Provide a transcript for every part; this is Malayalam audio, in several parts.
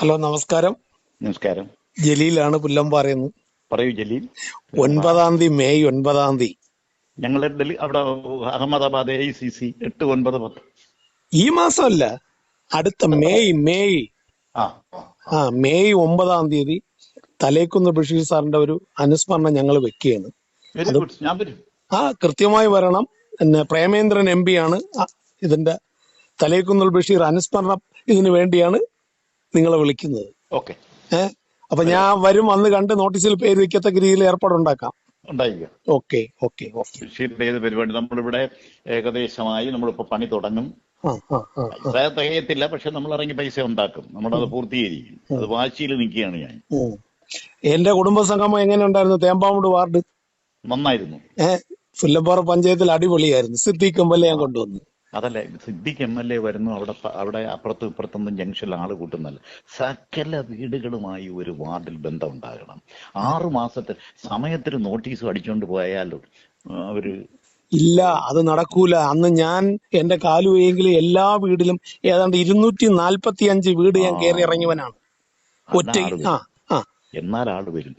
ഹലോ നമസ്കാരം. നമസ്കാരം. ജലീലാണ് പുല്ലമ്പാറയെന്ന് പറയൂ ജലീൽ. ഒൻപതാം തീയതി മെയ് ഒൻപതാം തീയതി. ഞങ്ങൾ അവിടെ അഹമ്മദാബാദ് ഐ സി സി എട്ട് ഒൻപത് പത്ത്. ഈ മാസമല്ല അടുത്ത മെയ് മെയ്. ആ. മെയ് ഒമ്പതാം തീയതി തലേക്കുന്ന് ബഷീർ സാറിന്റെ ഒരു അനുസ്മരണം ഞങ്ങൾ വെക്കുകയാണ്. ആ കൃത്യമായി വരണം. പിന്നെ പ്രേമേന്ദ്രൻ എം പി ആണ്. ഇതിന്റെ തലേക്കുന്നൽ ബഷീർ അനുസ്മരണം ഇതിനു വേണ്ടിയാണ് നിങ്ങളെ വിളിക്കുന്നത്. ഓക്കെ. ഏഹ് അപ്പൊ ഞാൻ വരും വന്ന് കണ്ട് നോട്ടീസിൽ പേര് വെക്കത്തക്ക രീതിയിൽ ഏർപ്പാടുണ്ടാക്കാം ഓക്കെ ഓക്കെ ഓക്കെ. ഏത് പരിപാടി? നമ്മളിവിടെ ഏകദേശമായി നമ്മളിപ്പോ പണി തുടങ്ങും. പൈസ തികയത്തില്ല പക്ഷെ നമ്മൾ ഇറങ്ങി പൈസ ഉണ്ടാക്കും. നമ്മളത് പൂർത്തീകരിക്കും. അത് വാശിയിൽ നിൽക്കുകയാണ് ഞാൻ. എന്റെ കുടുംബ സംഗമം എങ്ങനെ ഉണ്ടായിരുന്നു തേമ്പാമുട് വാർഡ്. നന്നായിരുന്നു. ഏഹ് പുല്ലപ്പാറ പഞ്ചായത്തിൽ അടിപൊളിയായിരുന്നു. സിദ്ദീഖ് എം ഞാൻ കൊണ്ടുവന്നു. അതല്ല? സിദ്ദിഖ് എം എൽ എ വരുന്നു അവിടെ അവിടെ അപ്പുറത്തും ഇപ്പുറത്തൊന്നും ജംഗ്ഷനിൽ ആൾ കൂട്ടുന്നല്ല? സകല വീടുകളുമായി ഒരു വാർഡിൽ ബന്ധം ഉണ്ടാകണം ആറു മാസത്തെ സമയത്തിന് നോട്ടീസ് അടിച്ചുകൊണ്ട് പോയാലും? ആ, അവർ ഇല്ല അത് നടക്കൂല. അന്ന് ഞാൻ എന്റെ കാലുവെങ്കിൽ എല്ലാ വീടിലും ഏതാണ്ട് ഇരുന്നൂറ്റി നാൽപ്പത്തി അഞ്ച് വീട് ഞാൻ കയറി ഇറങ്ങിയവനാണ്. ഒറ്റ ആ ആ. എന്നാൽ ആൾ വരും.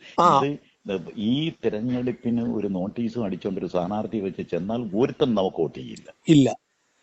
ഈ തിരഞ്ഞെടുപ്പിന് ഒരു നോട്ടീസും അടിച്ചോണ്ട് ഒരു സ്ഥാനാർത്ഥി വെച്ച് ചെന്നാൽ ഒരുത്തം നമുക്ക് വോട്ട് ചെയ്യില്ല. ഇല്ല.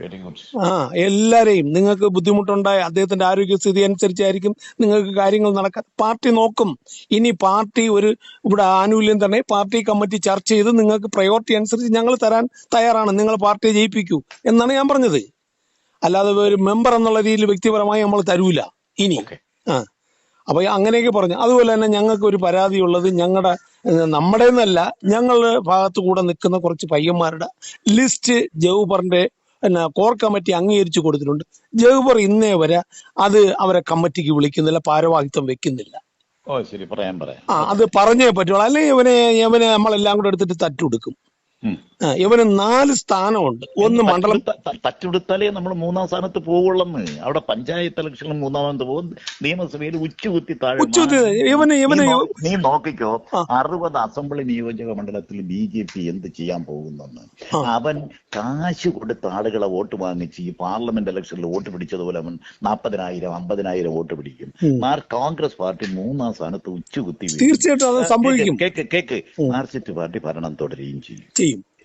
വെരി ഗുഡ് ആ എല്ലാരെയും നിങ്ങൾക്ക് ബുദ്ധിമുട്ടുണ്ടായ അദ്ദേഹത്തിന്റെ ആരോഗ്യസ്ഥിതി അനുസരിച്ചായിരിക്കും നിങ്ങൾക്ക് കാര്യങ്ങൾ നടക്കാൻ. പാർട്ടി നോക്കും. ഇനി പാർട്ടി ഒരു ഇവിടെ ആനുകൂല്യം തന്നെ പാർട്ടി കമ്മിറ്റി ചർച്ച ചെയ്ത് നിങ്ങൾക്ക് പ്രയോറിറ്റി അനുസരിച്ച് ഞങ്ങൾ തരാൻ തയ്യാറാണ്. നിങ്ങൾ പാർട്ടിയെ ജയിപ്പിക്കൂ എന്നാണ് ഞാൻ പറഞ്ഞത്. അല്ലാതെ ഒരു മെമ്പർ എന്നുള്ള രീതിയിൽ വ്യക്തിപരമായി നമ്മൾ തരൂല. ഇനി. ആ. അപ്പൊ അങ്ങനെയൊക്കെ പറഞ്ഞു. അതുപോലെ തന്നെ ഞങ്ങൾക്ക് ഒരു പരാതിയുള്ളത് ഞങ്ങളുടെ നമ്മുടെ എന്നല്ല ഞങ്ങളുടെ ഭാഗത്തു കൂടെ നിൽക്കുന്ന കുറച്ച് പയ്യന്മാരുടെ ലിസ്റ്റ് ജൗബറിന്റെ പിന്നെ കോർ കമ്മിറ്റി അംഗീകരിച്ചു കൊടുത്തിട്ടുണ്ട്. ജവഹർ ഇന്നേ വരെ അത് അവരെ കമ്മിറ്റിക്ക് വിളിക്കുന്നില്ല ഭാരവാഹിത്വം വെക്കുന്നില്ല. ഓ ശരി. പറയാൻ പറയാം. ആ അത് പറഞ്ഞേ പറ്റുള്ളൂ. അല്ലെങ്കിൽ ഇവനെ ഇവനെ നമ്മളെല്ലാം കൂടെ എടുത്തിട്ട് തട്ടുകൊടുക്കും. ഇവന് നാല് സ്ഥാനമുണ്ട്. ഒന്ന് മണ്ഡലം തച്ചുകൊടുത്ത- നമ്മൾ മൂന്നാം സ്ഥാനത്ത് പോകുള്ളെന്ന്. അവിടെ പഞ്ചായത്ത് ഇലക്ഷനിൽ മൂന്നാമത് പോകും. നിയമസഭയിൽ ഉച്ചുകുത്തി താഴെ ഉച്ചത്തിൽ ഇവന് നീ ഇവന് നീ നോക്കിക്കോ. അറുപത് അസംബ്ലി നിയോജക മണ്ഡലത്തിൽ ബി ജെ പി എന്ത് ചെയ്യാൻ പോകുന്നെന്ന്. അവൻ കാശ് കൊടുത്ത ആളുകളെ വോട്ട് വാങ്ങിച്ച് ഈ പാർലമെന്റ് ഇലക്ഷനിൽ വോട്ട് പിടിച്ചതുപോലെ അവൻ നാൽപ്പതിനായിരം അമ്പതിനായിരം വോട്ട് പിടിക്കും. മാർ കോൺഗ്രസ് പാർട്ടി മൂന്നാം സ്ഥാനത്ത് ഉച്ചുകുത്തി. തീർച്ചയായിട്ടും കേക്ക് കേക്ക് മാർക്സിസ്റ്റ് പാർട്ടി ഭരണം തുടരുകയും ചെയ്യും.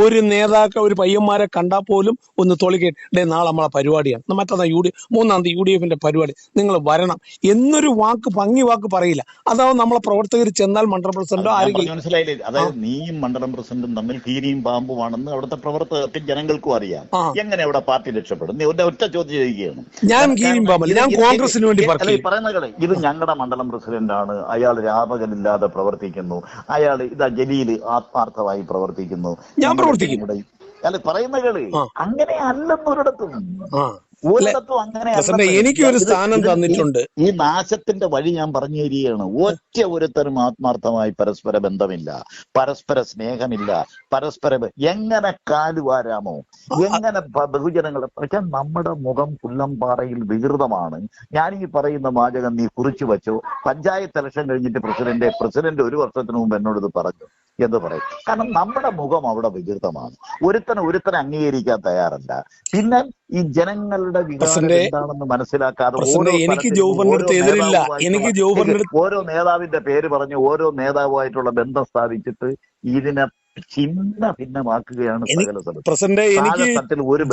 ഒരു നേതാക്കൾ ഒരു പയ്യന്മാരെ കണ്ടാൽ പോലും ഒന്ന് തൊളിക്കേട്ട് നാളെ നമ്മളെ പരിപാടിയാണ്. മറ്റന്നാ യു ഡി മൂന്നാം തീയതി യു ഡി എഫിന്റെ പരിപാടി. നിങ്ങൾ വരണം. എന്നൊരു വാക്ക് ഭംഗി വാക്ക് പറയില്ല. അതാവും നമ്മളെ പ്രവർത്തകർ ചെന്നാൽ മണ്ഡലം പ്രസിഡന്റോ ആരെങ്കിലും മനസ്സിലായില്ലേ? അതായത് നീയും മണ്ഡലം പ്രസിഡന്റും തമ്മിൽ തീരിയും പാമ്പുമാണെന്ന് അവിടുത്തെ പ്രവർത്തകർക്ക് ജനങ്ങൾക്കും അറിയാം. എങ്ങനെ അവിടെ പാർട്ടി രക്ഷപ്പെടും നീ ഒറ്റ ചോദ്യം ചെയ്യുകയാണ് ഞാൻ കീരിയും പാമ്പല്ല ഞാൻ കോൺഗ്രസിന് വേണ്ടി പറയുന്നത് ഇത് ഞങ്ങളുടെ മണ്ഡലം പ്രസിഡന്റ് ആണ് അയാൾ രാപകലില്ലാതെ പ്രവർത്തിക്കുന്നു. അയാൾ ഇതാ ജലീൽ ആത്മാർത്ഥമായി പ്രവർത്തിക്കുന്നു. ഞാൻ പ്രവർത്തിക്കും. അല്ല പറയുന്ന കേൾ അങ്ങനെ അല്ലെന്നൊരിടത്തും ഒരിടത്തും അങ്ങനെ എനിക്ക് ഒരു സ്ഥാനം തന്നിട്ടുണ്ട്. ഈ നാശത്തിന്റെ വഴി ഞാൻ പറഞ്ഞു തരികയാണ് ഒറ്റ ഒരുത്തരും ആത്മാർത്ഥമായി പരസ്പര ബന്ധമില്ല. പരസ്പര സ്നേഹമില്ല. പരസ്പര എങ്ങനെ കാലുവാരാമോ? എങ്ങനെ ബഹുജനങ്ങൾ ബഹുജനങ്ങളെ പക്ഷെ നമ്മുടെ മുഖം പുല്ലംപാറയിൽ വികൃതമാണ്. ഞാൻ ഈ പറയുന്ന വാചകം നീ കുറിച്ചു വെച്ചോ. പഞ്ചായത്ത് ഇലക്ഷൻ കഴിഞ്ഞിട്ട് പ്രസിഡന്റ് പ്രസിഡന്റ് ഒരു വർഷത്തിന് മുമ്പ് എന്നോട് ഇത് പറഞ്ഞു. എന്ന് പറയും. കാരണം നമ്മുടെ മുഖം അവിടെ വികൃതമാണ്. ഒരുത്തൻ ഒരുത്തനെ അംഗീകരിക്കാൻ തയ്യാറല്ല. പിന്നെ ഈ ജനങ്ങളുടെ വികസനം എന്താണെന്ന് മനസ്സിലാക്കാതെ ഓരോ എനിക്ക് എതിരില്ല. എനിക്ക് ഓരോ നേതാവിന്റെ പേര് പറഞ്ഞ് ഓരോ നേതാവുമായിട്ടുള്ള ബന്ധം സ്ഥാപിച്ചിട്ട് ഇതിനെ ചിന്ന ഭിന്നമാക്കുകയാണ് പ്രസിഡന്റ് എനിക്ക്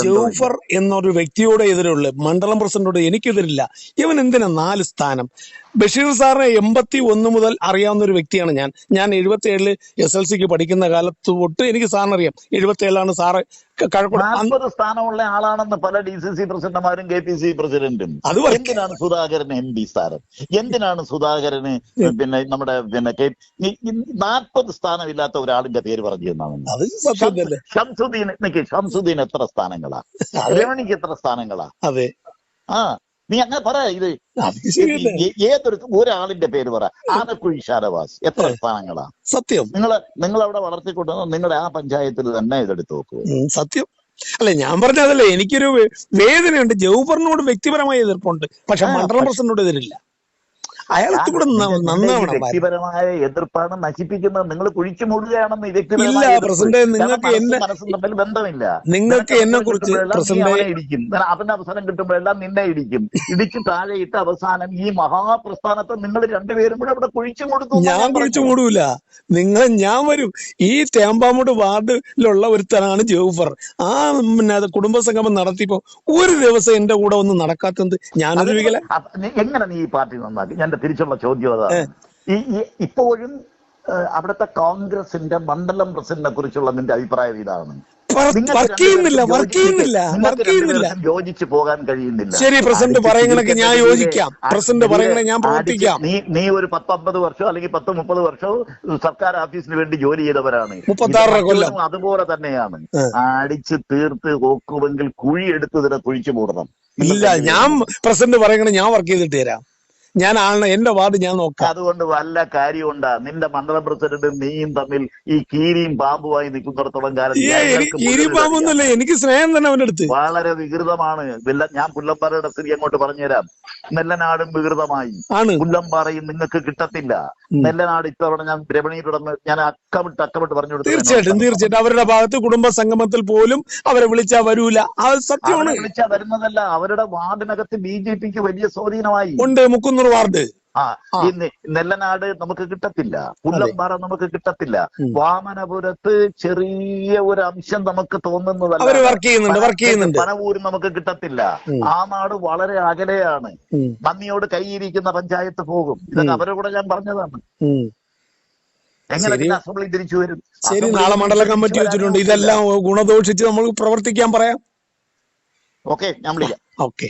ജോഫർ എന്നൊരു വ്യക്തിയോട് എതിരുള്ളു മണ്ഡലം പ്രസിഡന്റോട് എനിക്കെതിരില്ല. ഇവൻ എന്തിനാ നാല് സ്ഥാനം? ബഷീർ സാറിനെ എൺപത്തി ഒന്ന് മുതൽ അറിയാവുന്ന ഒരു വ്യക്തിയാണ് ഞാൻ. ഞാൻ എഴുപത്തി ഏഴിൽ എസ് എൽ സിക്ക് പഠിക്കുന്ന കാലത്ത് തൊട്ട് എനിക്ക് സാറിന് അറിയാം എഴുപത്തി ഏഴിലാണ് സാറ് നാൽപ്പത് സ്ഥാനമുള്ള ആളാണെന്ന് പല ഡി സി സി പ്രസിഡന്റുമാരും കെ പി സി പ്രസിഡന്റും. അത് എന്തിനാണ് സുധാകരൻ എം പി സ്ഥാനം എന്തിനാണ് സുധാകരന് പിന്നെ നമ്മുടെ പിന്നെ കെ നാൽപ്പത് സ്ഥാനമില്ലാത്ത ഒരാളിന്റെ പേര് പറഞ്ഞു തന്നാണ് ഷംസുദ്ദീൻ നിക്ക് ഷംസുദ്ദീൻ എത്ര സ്ഥാനങ്ങളാ? രമണിക്ക് എത്ര സ്ഥാനങ്ങളാ? അതെ. ആ. നീ അങ്ങനെ പറ ഇത് ഏതൊരു ഒരാളിന്റെ പേര് പറ. ആനക്കുഴി ഷാനവാസ് എത്ര സ്ഥാനങ്ങളാ? സത്യം. നിങ്ങൾ നിങ്ങൾ അവിടെ വളർത്തിക്കൊണ്ടുവന്ന നിങ്ങളുടെ ആ പഞ്ചായത്തിൽ തന്നെ ഇതെടുത്ത് നോക്കൂ. സത്യം. അല്ലെ ഞാൻ പറഞ്ഞതല്ലേ എനിക്കൊരു വേദനയുണ്ട്. ജൗബറിനോട് വ്യക്തിപരമായ എതിർപ്പുണ്ട്. പക്ഷെ മണ്ഡലം പ്രസിഡന്റിനോട് എതിരില്ല. അയാൾക്ക് കൂടെ നന്നാവണം വ്യക്തിപരമായ എതിർപ്പാണ് നശിപ്പിക്കുന്നത്. നിങ്ങൾ കുഴിച്ചു മൂടുകയാണെന്ന് ഇല്ല പ്രസിഡന്റ് നിങ്ങൾക്ക് എന്നെ തമ്മിൽ ബന്ധമില്ല. നിങ്ങൾക്ക് എന്നെ കുറിച്ച് ഇടിക്കും. അവന് അവസരം കിട്ടുമ്പോഴെല്ലാം നിന്നെ ഇടിക്കും. ഇടിച്ച് താഴെ ഇട്ട് അവസാനം ഈ മഹാപ്രസ്ഥാനത്തെ നിങ്ങൾ രണ്ടുപേരും കൂടെ അവിടെ കുഴിച്ചു കൊടുത്തു എന്ന് ഞാൻ ഞാൻ കുഴിച്ചു. മൂടൂല. നിങ്ങൾ ഞാൻ വരും. ഈ തേമ്പാമൂട് വാർഡിലുള്ള ഒരുത്തനാണ് ജോഫർ. ആ പിന്നെ അത് കുടുംബസംഗമം നടത്തിയപ്പോ ഒരു ദിവസം എന്റെ കൂടെ ഒന്നും നടക്കാത്തത് ഞാനൊരു എങ്ങനെ നീ ഈ പാർട്ടി നന്നാക്കി? എന്റെ തിരിച്ചുള്ള ചോദ്യം അതാണ്. ഈ ഇപ്പോഴും അവിടുത്തെ കോൺഗ്രസിന്റെ മണ്ഡലം പ്രസിഡന്റിനെ കുറിച്ചുള്ള നിന്റെ അഭിപ്രായം ഇതാണ്. യോജിച്ചു പോകാൻ കഴിയുന്നില്ല. ശരി പ്രസിഡന്റ് പറയുന്നതൊക്കെ ഞാൻ യോജിക്കാം. പ്രസിഡന്റ് പറയുന്നത് ഞാൻ പ്രവർത്തിക്കാം. നീ നീ ഒരു പത്തൊമ്പത് വർഷം അല്ലെങ്കിൽ പത്ത് മുപ്പത് വർഷം സർക്കാർ ഓഫീസിന് വേണ്ടി ജോലി ചെയ്തവരാണ്. കൊല്ലം. അതുപോലെ തന്നെയാണ്. അടിച്ചു തീർത്ത് നോക്കുമെങ്കിൽ കുഴി എടുത്ത് ഇതിനെ കുഴിച്ചു മൂടണം. ഇല്ല ഞാൻ പ്രസിഡന്റ് പറയണേ ഞാൻ വർക്ക് ചെയ്തിട്ട് തരാം. ഞാൻ ആണ് എന്റെ വാർഡ് ഞാൻ നോക്കാം. അതുകൊണ്ട് വല്ല കാര്യമുണ്ടാ? നിന്റെ മണ്ഡലം പ്രസിഡന്റും നീയും തമ്മിൽ ഈ കീരിയും പാമ്പുമായി നിൽക്കുന്നിടത്തോളം കാലം കീരിയും ഞങ്ങൾക്ക് എനിക്ക് എനിക്ക് സ്നേഹം തന്നെ അവന്റെ അടുത്ത്. വളരെ വികൃതമാണ്. ഞാൻ പുല്ലമ്പാറയുടെ സ്ഥിതി അങ്ങോട്ട് പറഞ്ഞുതരാം. നെല്ലനാടും വികൃതമായി. ആണ്. പുല്ലമ്പാറയും നിങ്ങൾക്ക് കിട്ടത്തില്ല. നെല്ലനാട് ഇത്തവണ ഞാൻ ബ്രഹ്മണിയിലൂടെ ഞാൻ അക്കമിട്ട് അക്കമിട്ട് പറഞ്ഞു കൊടുത്തു തീർച്ചയായിട്ടും തീർച്ചയായിട്ടും. അവരുടെ ഭാഗത്ത് കുടുംബ സംഗമത്തിൽ പോലും അവരെ വിളിച്ചാ വരൂല. അത് സത്യമാണ്. വിളിച്ചാ വരുന്നതല്ല. അവരുടെ വാർഡിനകത്ത് ബി ജെ പിക്ക് വലിയ സ്വാധീനമായി. ഉണ്ട് മുക്കുന്നൂർ വാർഡ്. ആ. നെല്ലനാട് നമുക്ക് കിട്ടത്തില്ല. പുല്ലമ്പാറ നമുക്ക് കിട്ടത്തില്ല. വാമനപുരത്ത് ചെറിയ ഒരു അംശം നമുക്ക് തോന്നുന്നതല്ല. വർക്ക് ചെയ്യുന്നുണ്ട് വർക്ക് ചെയ്യുന്നുണ്ട്. പനവൂര് നമുക്ക് കിട്ടത്തില്ല. ആ നാട് വളരെ അകലെയാണ്. നന്ദിയോട് കൈയിരിക്കുന്ന പഞ്ചായത്ത് പോകും. ഇതൊക്കെ അവരെ കൂടെ ഞാൻ പറഞ്ഞതാണ്. എങ്ങനെ. പിന്നെ അസംബ്ലി തിരിച്ചു വരും? ശരി നാളെ മണ്ഡല കമ്മിറ്റി വെച്ചിട്ടുണ്ട്. ഇതെല്ലാം ഗുണദോഷിച്ച് നമ്മൾ പ്രവർത്തിക്കാൻ പറയാം. ഓക്കെ ഞാൻ വിളിക്കാം. ഓക്കെ.